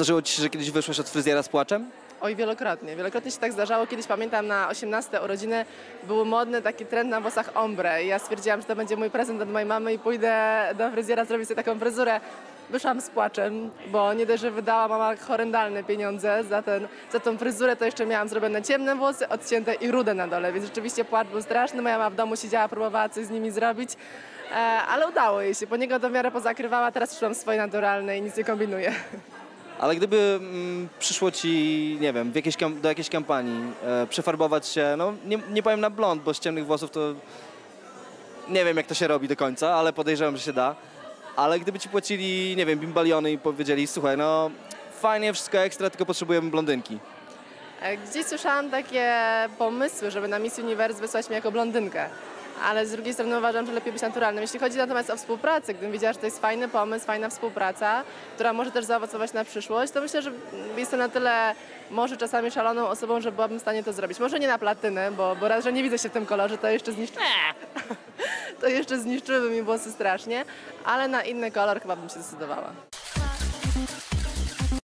Zdarzyło ci się, że kiedyś wyszłaś od fryzjera z płaczem? Oj, wielokrotnie. Wielokrotnie się tak zdarzało. Kiedyś pamiętam na 18 urodziny był modny taki trend na włosach ombre. I ja stwierdziłam, że to będzie mój prezent od mojej mamy i pójdę do fryzjera zrobić sobie taką fryzurę. Wyszłam z płaczem, bo nie dość, że wydała mama horrendalne pieniądze za, ten, za tą fryzurę, to jeszcze miałam zrobione ciemne włosy, odcięte i rude na dole, więc rzeczywiście płacz był straszny. Moja mama w domu siedziała, próbowała coś z nimi zrobić, e, ale udało jej się. Po niego w miarę pozakrywała, teraz już mam swoje naturalne i nic nie kombinuję. Ale gdyby mm, przyszło ci, nie wiem, do jakiejś kampanii e, przefarbować się, no nie, nie powiem na blond, bo z ciemnych włosów to nie wiem jak to się robi do końca, ale podejrzewam, że się da. Ale gdyby ci płacili, nie wiem, bimbaliony i powiedzieli, słuchaj, no fajnie, wszystko ekstra, tylko potrzebujemy blondynki. E, Gdzieś słyszałam takie pomysły, żeby na Miss Universe wysłać mnie jako blondynkę. Ale z drugiej strony uważam, że lepiej być naturalnym. Jeśli chodzi natomiast o współpracę, gdybym wiedziała, że to jest fajny pomysł, fajna współpraca, która może też zaowocować na przyszłość, to myślę, że jestem na tyle może czasami szaloną osobą, że byłabym w stanie to zrobić. Może nie na platynę, bo, bo raz, że nie widzę się w tym kolorze, to jeszcze zniszczy... to jeszcze zniszczyłyby mi włosy strasznie, ale na inny kolor chyba bym się zdecydowała.